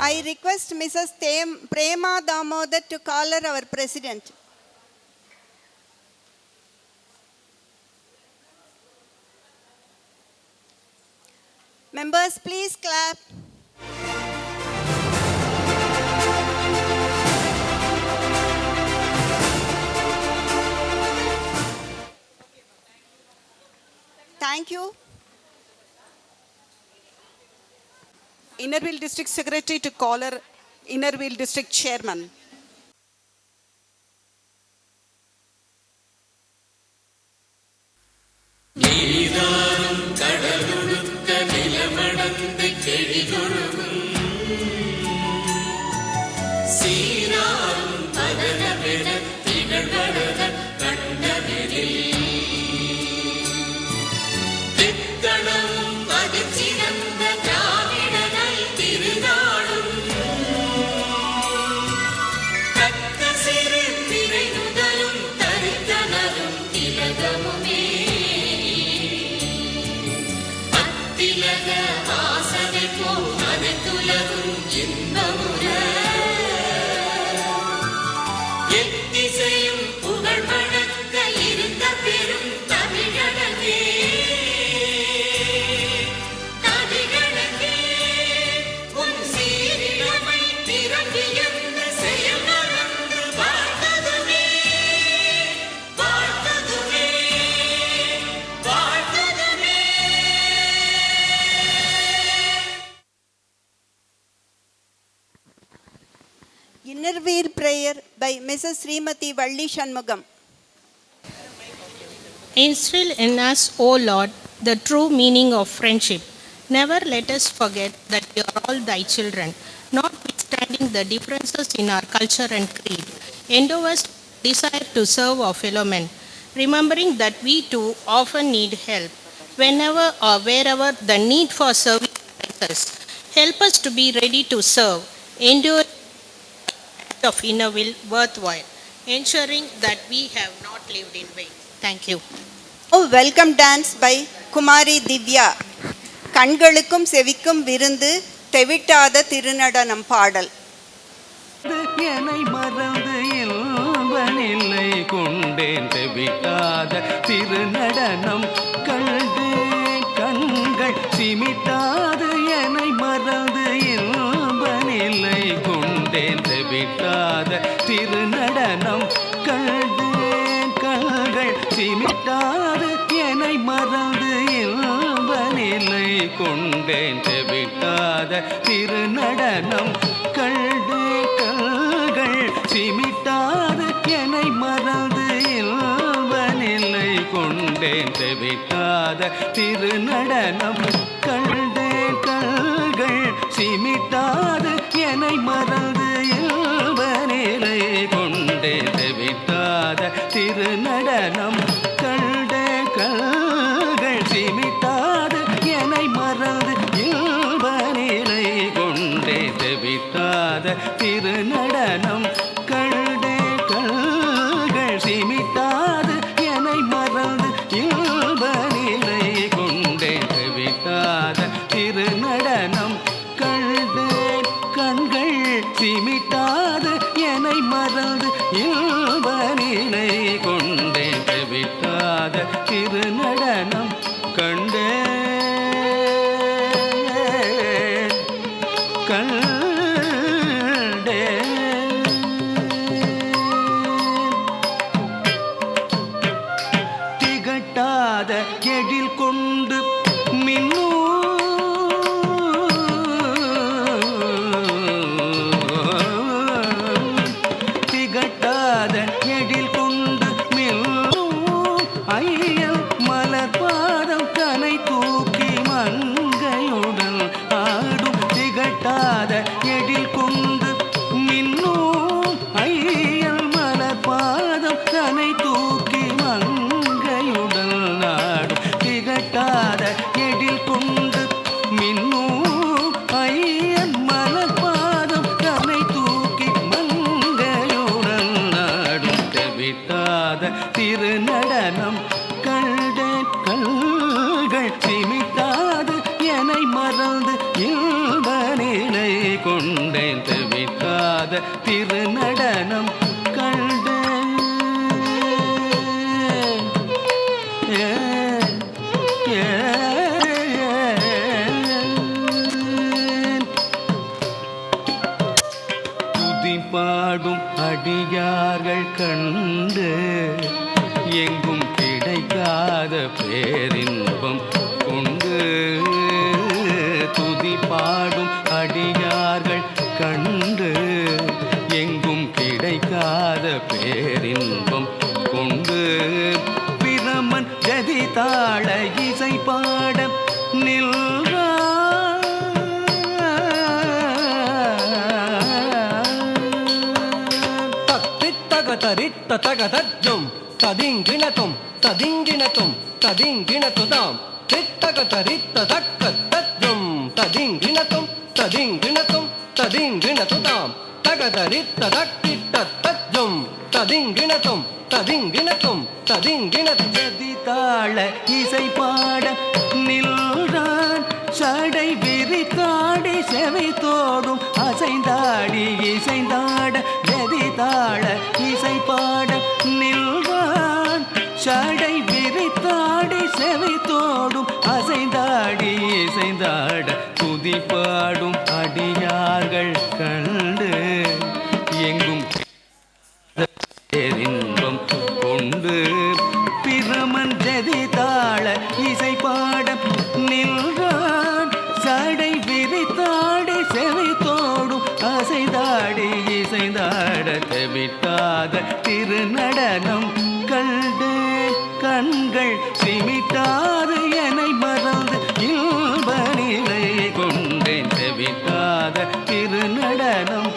I request Mrs. Prema Damodar to call her our President. Members, please clap. Thank you. Innerville District Secretary to call her Innerville District Chairman. Srimati Valli Shanmugam. Instill in us, O Lord, the true meaning of friendship. Never let us forget that we are all thy children, notwithstanding the differences in our culture and creed. Endow us desire to serve our fellow men, remembering that we too often need help. Whenever or wherever the need for service arises, help us to be ready to serve. Endure of inner will worthwhile, ensuring that we have not lived in vain. Thank you. Oh, welcome dance by Kumari Divya. கண்களுக்கும் செவிக்கும் விருந்து தெவிட்டாத திருநடனம் பாடல் என்னை மறந்து இல்வனில்லை கொண்டேன் தெவிட்டாத திருநடனம் கண்டு கண்கள் சிமிட்டாது பாத திருநடனம். கண்டு கல்கள் சிமிட்டாது என்னை மறந்து இல்வனில்லை கொண்டேன் தெவிட்டாத திருநடனம். கண்டு கல்கள் சிமிட்டாது என்னை மறந்து இல்வனிலை கொண்டேன் தெவிட்டாத திருநடனம். சிமிட்டாத திருநடனம் கண்டேன் கல்கள் சிமிட்டாது என்னை மறந்து இன்ப நிலை கொண்டேன். திருவிட்டாத திருநடனம் அடியார்கள் கண்டு எங்கும் கிடைக்காத பேரின் தரித்த தக தஜ்ஜும் ததிங்கிணத்தும் ததிங்கிணத்தும் ததிங்கிணத்துதாம் தித்தக தரித்த தக்க தஜ்ஜும் ததிங்கிணத்தும் ததிங்கிணத்தும் ததிங்கிணத்துதாம் தக தக்கிட்ட தஜ்ஜும் ததிங்கிணத்தும் ததிங்கிணத்தும் ததிங்கிணத்து ஜதி தாழ இசை பாட நில்றான் சடை விரித்தாடி செவி தோடும் அசைந்தாடி இசைந்தாட ஜதி தாழ சடை விரித்தாடி செவித்தோடும் அசைந்தாடி இசைந்தாட துதி பாடும் அடியார்கள் கண்டு. எங்கும் பேரின்பம் கொண்டு பிரமன் ஜதி தாழ இசை பாட நின்றான். சடை விரித்தாடி செவித்தோடும் அசைந்தாடி இசைந்தாட தெவிட்டாத திருநடனம் கண்டு. கண்கள் சிமிட்டாது என்னை மறந்து இன்ப நிலை கொண்டேன். தெவிட்டாத திருநடனம்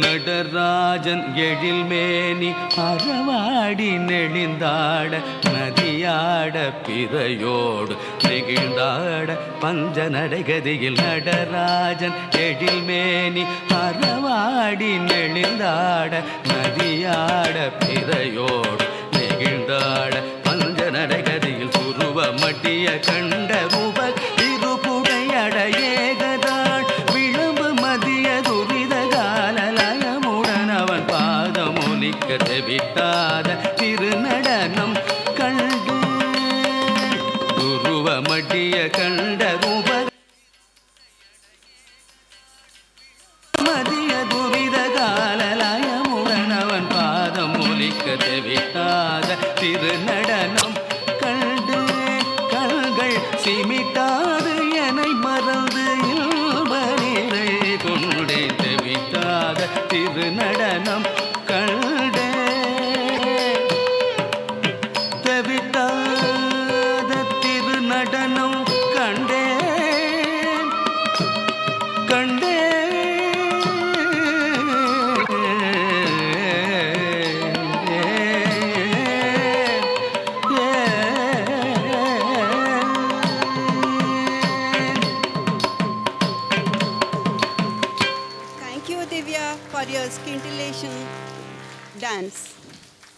நடராஜன் எழில் மேனி அறவாடி நெளிந்தாட நதி விளையாட பிறையோடு நெகிழ்ந்தாட பஞ்ச நடைகதியில் நடராஜன் எழில் மேனி அறவாடி நெளிந்தாட நதியாட பிறையோடு நெகிழ்ந்தாட பஞ்ச நடைகதியில் துருவ மட்டிய கண்ட ரூப இருபுடையட விளம்பு மதிய துரித காலலயமுடன் அவன் பாதம் ஒலிக்க தெவிட்டாத